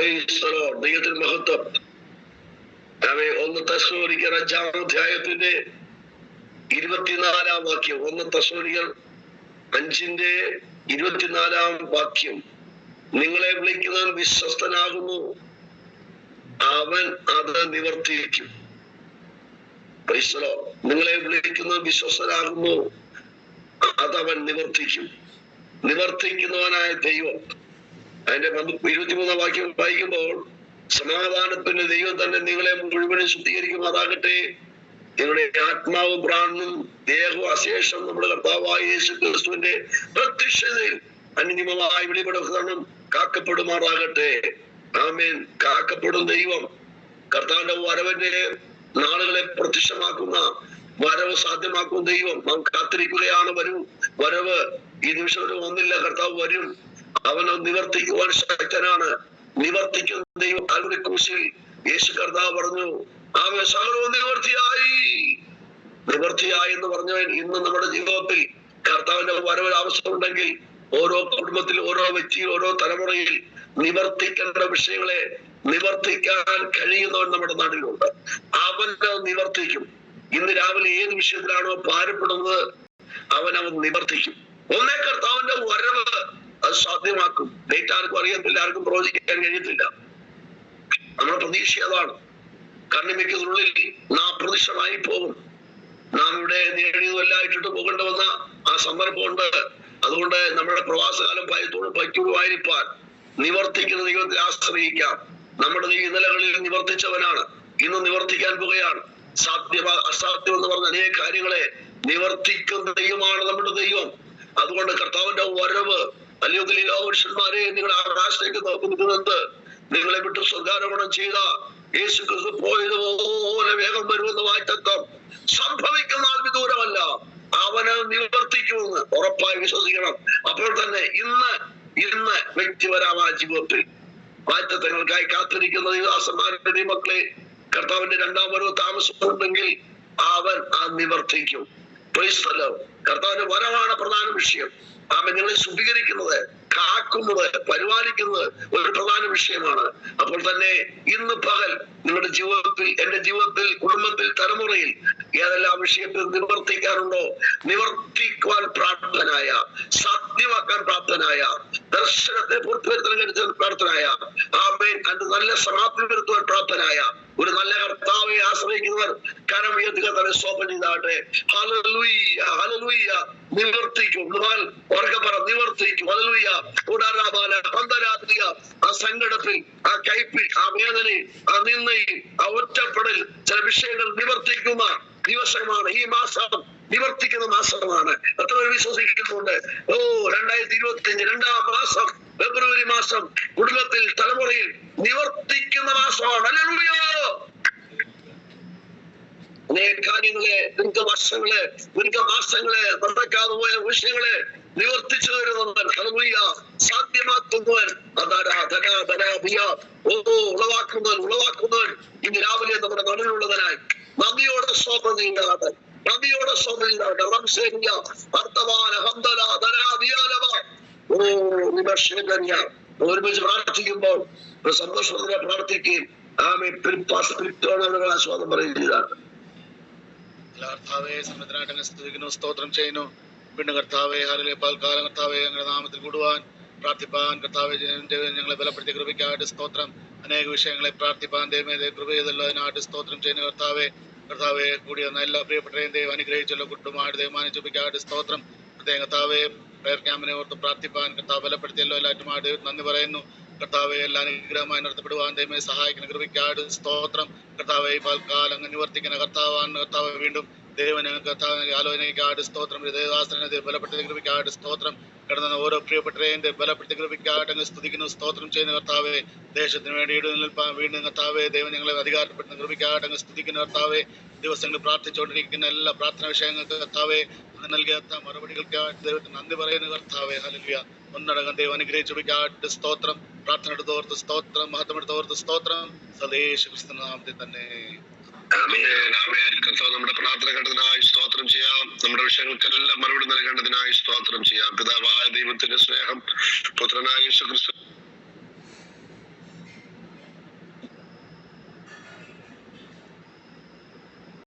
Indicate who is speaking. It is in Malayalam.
Speaker 1: ദൈവത്തിന് മഹത്വം. അവ ഒന്ന് തസ്സോലിക്കർ അഞ്ചാം അധ്യായത്തിന്റെ ഇരുപത്തിനാലാം വാക്യം. ഒന്ന് തസ്സോലിക്കർ അഞ്ചിന്റെ ഇരുപത്തിനാലാം വാക്യം. നിങ്ങളെ വിളിക്കുന്നവൻ വിശ്വസ്തനാകുന്നു. അവൻ അത് നിവർത്തിക്കും. Praise നിങ്ങളെ വിളിക്കുന്നവൻ വിശ്വസ്തനാകുന്നു. അതവൻ നിവർത്തിക്കും. നിവർത്തിക്കുന്നവനായ ദൈവം അതിന്റെ ഇരുപത്തിമൂന്നാം വാക്യം വായിക്കുമ്പോൾ സമാധാനത്തിന്റെ ദൈവം തന്നെ നിങ്ങളെ മുഴുവനും ശുദ്ധീകരിക്കുമാറാകട്ടെ. നിങ്ങളുടെ ആത്മാവും പ്രാണനും ദേഹവും അശേഷം നമ്മുടെ കർത്താവായ യേശു ക്രിസ്തുവിന്റെ പ്രത്യക്ഷതയിൽ അന്തിമമായി വെളിപ്പെടുത്തണം കാക്കപ്പെടുമാറാകട്ടെ. ആമേൻ. കാക്കപ്പെടും ദൈവം. കർത്താവിന്റെ വരവന്റെ നാളുകളെ പ്രത്യക്ഷമാക്കുന്ന വരവ് സാധ്യമാക്കും ദൈവം. നാം കാത്തിരിക്കുകയാണ്. വരും. വരവ്. ഈ നിമിഷം വന്നില്ല. കർത്താവ് വരും. അവന് നിവർത്തിക്കുവാൻ ശക്തനാണ്. നിവർത്തിക്കുന്ന ദൈവം യേശു കർത്താവ് പറഞ്ഞു ആമേ സകലവും നിവർത്തിയായി. നിവർത്തിയായി എന്ന് പറഞ്ഞവൻ ഇന്ന് നമ്മുടെ ജീവിതത്തിൽ കർത്താവിന്റെ വരവൊരു അവസരം ഉണ്ടെങ്കിൽ ഓരോ കുടുംബത്തിൽ ഓരോ വ്യക്തിയിൽ ഓരോ തലമുറയിൽ നിവർത്തിക്കേണ്ട വിഷയങ്ങളെ നിവർത്തിക്കാൻ കഴിയുന്നവൻ നമ്മുടെ നാട്ടിലുണ്ട്. അവൻ നിവർത്തിക്കും. ഇന്ന് രാവിലെ ഏത് വിഷയത്തിലാണോ ഭാരപ്പെടുന്നത് അവൻ അവൻ നിവർത്തിക്കും. ഒന്നേ കർത്താവിന്റെ വരവ് അത് സാധ്യമാക്കും. ഡേറ്റ് ആർക്കും അറിയത്തില്ല ആർക്കും പ്രവചിക്കാൻ കഴിയത്തില്ല നമ്മുടെ പ്രതീക്ഷ അതാണ് കണ്ണിമയ്ക്കുള്ളിൽ നാം പ്രതിഷ്ഠമായി പോകും നാം ഇവിടെ നേടിയതുമെല്ലാം ഇട്ടിട്ട് പോകേണ്ട വന്ന ആ സന്ദർഭമുണ്ട്. അതുകൊണ്ട് നമ്മുടെ പ്രവാസകാലം ഭയത്തോട് പറ്റുവായിരിക്കാൻ നിവർത്തിക്കുന്ന ദൈവത്തെ ആശ്രയിക്കാം. നമ്മുടെ ദൈവം ഇന്നലകളിൽ നിവർത്തിച്ചവനാണ്. ഇന്ന് നിവർത്തിക്കാൻ പോകുകയാണ് സാധ്യ അസാധ്യം എന്ന് പറഞ്ഞ അനേക കാര്യങ്ങളെ നിവർത്തിക്കുന്ന ദൈവമാണ് നമ്മുടെ ദൈവം. അതുകൊണ്ട് കർത്താവിന്റെ വരവ് അല്ലെങ്കിൽ ലോകപുരുഷന്മാരെ നിങ്ങൾ ആകാശത്തേക്ക് നോക്കുന്നത് നിങ്ങളെ വിട്ട് സ്വർഗാരോപണം ചെയ്ത യേശു ക്രിസ്തു പോയതുപോലെ വേഗം വരുമെന്ന് വാറ്റത്വം സംഭവിക്കുന്ന വിദൂരമല്ല അവന് നിവർത്തിക്കുമെന്ന് ഉറപ്പായി വിശ്വസിക്കണം. അപ്പോൾ തന്നെ ഇന്ന് ഇന്ന് വ്യക്തിപരമായ ജീവിതത്തിൽ മാറ്റത്തങ്ങൾക്കായി കാത്തിരിക്കുന്ന ദൈവദാസന്മാരുടെ മക്കളെ കർത്താവിന്റെ രണ്ടാം വരവ് താമസമുണ്ടെങ്കിൽ അവൻ ആ നിവർത്തിക്കും. കർത്താവിന്റെ വരവാണ് പ്രധാന വിഷയം. അവൻ നിങ്ങളെ ശുദ്ധീകരിക്കുന്നത് കാക്കുന്നത് പരിപാലിക്കുന്നത് ഒരു പ്രധാന വിഷയമാണ്. അപ്പോൾ തന്നെ ഇന്ന് പകൽ നിങ്ങളുടെ ജീവിതത്തിൽ എന്റെ ജീവിതത്തിൽ കുടുംബത്തിൽ തലമുറയിൽ ഏതെല്ലാം വിഷയത്തിൽ നിവർത്തിക്കാറുണ്ടോ നിവർത്തിക്കുവാൻ പ്രാപ്തനായ സാധ്യമാക്കാൻ പ്രാപ്തനായ ദർശനത്തെ പൂർത്തിവരുത്താൻ പ്രാപ്തനായ ആമേൻ അതിന്റെ നല്ല സമാപ്തി വരുത്തുവാൻ പ്രാപ്തനായ ഒരു നല്ല കർത്താവെ ആശ്രയിക്കുന്നവർ കരം ഉയർത്തുക തന്നെ സ്വപ്നം ചെയ്താട്ടെ ഹല്ലേലൂയ ഹല്ലേലൂയ. നിവർത്തിക്കും. എന്നാൽ ഉറക്കെ പറ നിവർത്തിക്കും. ഹല്ലേലൂയ. ഉടരാബാല പന്തരാത്രിയ ആ സങ്കടത്തിൽ ആ കൈപ്പിൽ ആ വേദനയിൽ ആ നിന്നയിൽ ആ ഒറ്റപ്പെടൽ ചില വിഷയങ്ങൾ നിവർത്തിക്കുന്ന ദിവസമാണ്. ഈ മാസം നിവർത്തിക്കുന്ന മാസമാണ്. എത്ര പേര് വിശ്വസിക്കുന്നുണ്ട്? ഓ രണ്ടായിരത്തി ഇരുപത്തി അഞ്ച് രണ്ടാം മാസം ഫെബ്രുവരി മാസം കുടുംബത്തിൽ തലമുറയിൽ നിവർത്തിക്കുന്ന മാസമാണ്. ഹല്ലേലൂയ! അനേക കാര്യങ്ങളെ ദീർഘ വർഷങ്ങളെ ദീർഘ മാസങ്ങളെ നടക്കാതെ പോയ വിഷയങ്ങളെ നിവർത്തിച്ചു തരുന്നവൻ സാധ്യമാക്കുന്നവൻ ഓ ഉളവാക്കുന്നവൻ ഉളവാക്കുന്നവൻ ഇന്ന് രാവിലെ നമ്മുടെ നടുവിലുള്ളവനായി. നന്ദിയോടെ സ്വപ്നം ചെയ്യുന്നതാണ് നന്ദിയോടെ സ്വപ്നം ചെയ്യുന്നതാണ് റംസേനിയ വർത്തമാന ഹന്തല ധനാ ധിയാലവ ഓ വിമർശനകന്യ ഒരുമിച്ച് പ്രാർത്ഥിക്കുമ്പോൾ സന്തോഷത്തോടെ പ്രാർത്ഥിക്കുകയും ആമെ പിരിപ്പാസ്പിരിറ്റോണുകൾ ആസ്വാദം പറയുന്നതാണ്.
Speaker 2: കർത്താവെ സമുദ്രാട്ടനെ സ്തുതിക്കുന്നു സ്തോത്രം ചെയ്യുന്നു. പിന്നെ കർത്താവെ ഹരലെ പാൽക്കാലം കർത്താവെ ഞങ്ങളുടെ നാമത്തിൽ കൂടുവാൻ പ്രാർത്ഥിപ്പാൻ. കർത്താവെ ഞങ്ങളെ ബലപ്പെടുത്തി കൃപയ്ക്കായിട്ട് സ്തോത്രം. അനേക വിഷയങ്ങളെ പ്രാർത്ഥിപ്പാൻ ദൈവമേ ദൈവ കൃപ ചെയ്തുള്ളതിനായിട്ട് സ്തോത്രം ചെയ്യുന്ന കർത്താവെ. കർത്താവെ കൂടി വന്ന എല്ലാ പ്രിയപ്പെട്ടവരെയും ദൈവം അനുഗ്രഹിച്ചുള്ള കുട്ടുമായിട്ട് ദൈവമാനം ചുപ്പിക്കായിട്ട് സ്തോത്രം. പ്രത്യേക കർത്താവെ പ്രയർ ക്യാമ്പിനെ ഓർത്ത് പ്രാർത്ഥിപ്പാൻ കർത്താവ് ബലപ്പെടുത്തിയല്ലോ എല്ലാറ്റുമായിട്ട് നന്ദി പറയുന്നു. കർത്താവെ എല്ലാ അനുഗ്രഹമായി നടത്തപ്പെടുവാൻ ദൈവമേ സഹായിക്കുന്ന കൃപയ്ക്കായിട്ട് സ്തോത്രം. കർത്താവെ അങ്ങ് നിവർത്തിക്കുന്ന കർത്താവാൻ കർത്താവ് വീണ്ടും ദൈവന് കർത്താവിനെ ആലോചനയ്ക്കായിട്ട് സ്തോത്രം. ഹൃദയദാസനെ ബലപ്പെടുത്തി കൃപയ്ക്കായിട്ട് സ്തോത്രം. കിടന്ന ഓരോ പ്രിയപ്പെട്ടതിന്റെ ബലപ്പെടുത്തി കൃപയ്ക്കായിട്ട് അങ്ങ് സ്തുതിക്കുന്നു സ്തോത്രം ചെയ്യുന്ന കർത്താവെ. ദേശത്തിന് വേണ്ടി ഇട നിൽപ്പാൻ വീണ്ടും കർത്താവെ ദൈവം ഞങ്ങളെ അധികാരപ്പെടുന്ന കൃപയ്ക്കായിട്ട് അങ്ങ് സ്തുതിക്കുന്ന കർത്താവെ. ദിവസങ്ങൾ പ്രാർത്ഥിച്ചുകൊണ്ടിരിക്കുന്ന എല്ലാ പ്രാർത്ഥന വിഷയങ്ങൾക്ക് കർത്താവെ നൽകിയ മറുപടികൾക്കായിട്ട് ദൈവത്തിന് നന്ദി പറയുന്ന കർത്താവെ. ഹല്ലേലൂയ. ഒന്നടങ്കം ദൈവം അനുഗ്രഹിച്ചു സ്തോത്രം. പ്രാർത്ഥന എടുത്തോർത്ത് സ്തോത്രം. മഹത്വം എടുത്തോർത്ത് സ്തോത്രം സദേശ ക്രിസ്തുനാമത്തിൽ തന്നെ.
Speaker 1: കർത്താവ് നമ്മുടെ പ്രാർത്ഥന കണ്ടതിനായി സ്തോത്രം ചെയ്യാം. നമ്മുടെ വിഷയങ്ങൾക്കെല്ലാം മറുപടി നൽകേണ്ടതിനായി സ്തോത്രം ചെയ്യാം. പിതാവായ ദൈവത്തിന്റെ സ്നേഹം പുത്രനായ